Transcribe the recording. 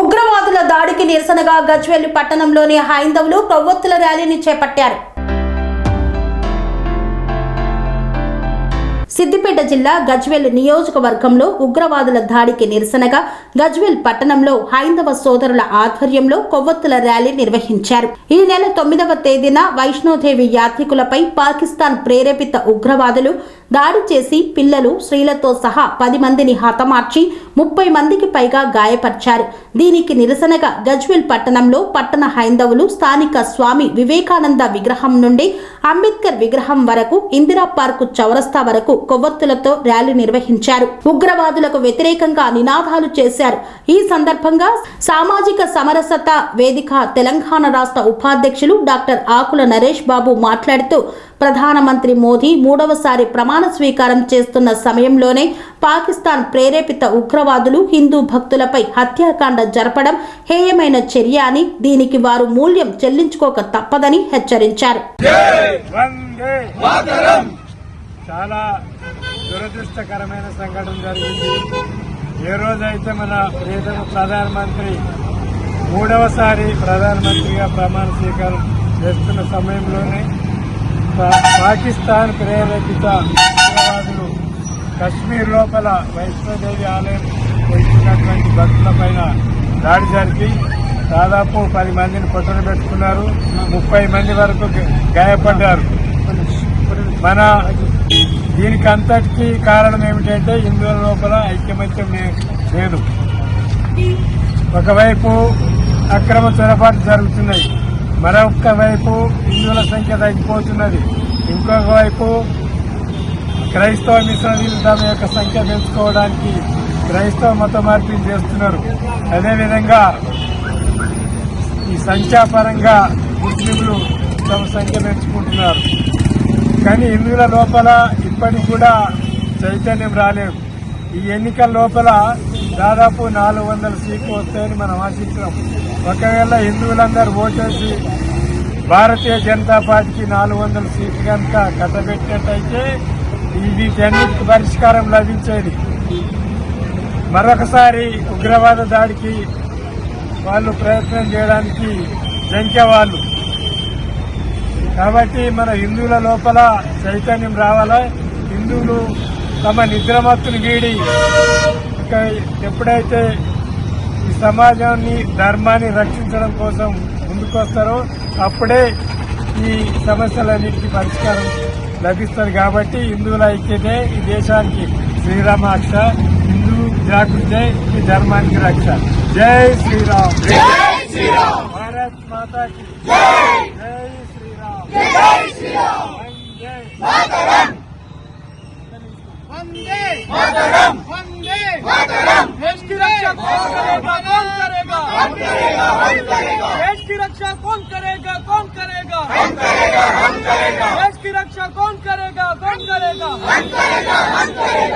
ఉగ్రవాదుల దాడికి నిరసనగా గజ్వేల్ పట్టణంలోని హైందవులు కొవ్వొత్తుల ర్యాలీని చేపట్టారు. సిద్దిపేట జిల్లా గజ్వేల్ నియోజకవర్గంలో ఉగ్రవాదుల దాడికి నిరసనగా గజ్వేల్ పట్టణంలో హైందవ సోదరుల ఆధ్వర్యంలో కొవ్వొత్తుల ర్యాలీ నిర్వహించారు. ఈ నెల తొమ్మిదవ తేదీన వైష్ణోదేవి యాత్రికులపై పాకిస్తాన్ ప్రేరేపిత ఉగ్రవాదులు దాడి చేసి పిల్లలు స్త్రీలతో సహా పది మందిని హతమార్చి ముప్పై మందికి పైగా గాయపరిచారు. దీనికి నిరసనగా గజ్వెల్ పట్టణంలో పట్టణ హైందవులు స్థానిక స్వామి వివేకానంద విగ్రహం నుండి అంబేద్కర్ విగ్రహం వరకు ఇందిరా పార్కు చౌరస్తా వరకు కొవ్వొత్తులతో ర్యాలీ నిర్వహించారు. ఉగ్రవాదులకు వ్యతిరేకంగా నినాదాలు చేశారు. ఈ సందర్భంగా సామాజిక సమరసత వేదిక తెలంగాణ రాష్ట్ర ఉపాధ్యక్షులు డాక్టర్ ఆకుల నరేష్ బాబు మాట్లాడుతూ ప్రధానమంత్రి మోదీ మూడవసారి ప్రమాణ స్వీకారం చేస్తున్న సమయంలోనే పాకిస్తాన్ ప్రేరేపిత ఉగ్రవాదులు హిందూ భక్తులపై హత్యాకాండ జరపడం హేయమైన చర్య అని దీనికి వారు మూల్యం చెల్లించుకోక తప్పదని హెచ్చరించారు. చాలా దురదృష్టకరమైన సంఘటన జరిగింది. ఏ రోజైతే మన ప్రియతమ ప్రధానమంత్రి మూడవసారి ప్రధానమంత్రిగా ప్రమాణ స్వీకారం చేస్తున్న సమయంలోనే పాకిస్తాన్ ప్రేరేపిత ఉగ్రవాదులు కశ్మీర్ లోపల వైష్ణోదేవి ఆలయం వచ్చినటువంటి భక్తులపైన దాడి జరిపి దాదాపు పది మందిని పొట్టలు పెట్టుకున్నారు. ముప్పై మంది వరకు గాయపడ్డారు. మన దీనికి అంతటికీ కారణం ఏమిటంటే హిందువుల లోపల ఐక్యమత్యం లేదు. ఒకవైపు అక్రమ చొరబాటు జరుగుతున్నాయి. మరొక వైపు హిందువుల సంఖ్య తగ్గిపోతున్నది. ఇంకొక వైపు క్రైస్తవ మిషనరీలు తమ యొక్క సంఖ్య పెంచుకోవడానికి క్రైస్తవ మత మార్పిడి చేస్తున్నారు. అదేవిధంగా ఈ సంఖ్యాపరంగా ముస్లింలు తమ సంఖ్య పెంచుకుంటున్నారు. కానీ హిందువుల లోపల ఇప్పటికి కూడా చైతన్యం రాలేదు. ఈ ఎన్నికల లోపల దాదాపు నాలుగు వందల సీట్లు వస్తాయని మనం ఆశించినాం. ఒకవేళ హిందువులందరూ ఓటేసి భారతీయ జనతా పార్టీకి నాలుగు వందల సీట్లు కనుక కట్టబెట్టినట్టయితే ఈ వీటన్నిటికి పరిష్కారం లభించేది. మరొకసారి ఉగ్రవాద దాడికి వాళ్ళు ప్రయత్నం చేయడానికి జంకేవాళ్ళు కాబట్టి మన హిందువుల లోపల చైతన్యం రావాలా? హిందువులు తమ నిద్రమత్తులు వీడి ఇక ఎప్పుడైతే ఈ సమాజాన్ని ధర్మాన్ని రక్షించడం కోసం ముందుకొస్తారో అప్పుడే ఈ సమస్యలన్నిటికీ పరిష్కారం లభిస్తుంది కాబట్టి హిందువుల ఐక్యతే ఈ దేశానికి శ్రీరామ రక్ష హిందూ జాగృతే ఈ ధర్మానికి రక్ష. జై శ్రీరామ్. భారత్ మాతాకి. कौन करेगा? कौन करेगा? कौन करेगा? कौन करेगा?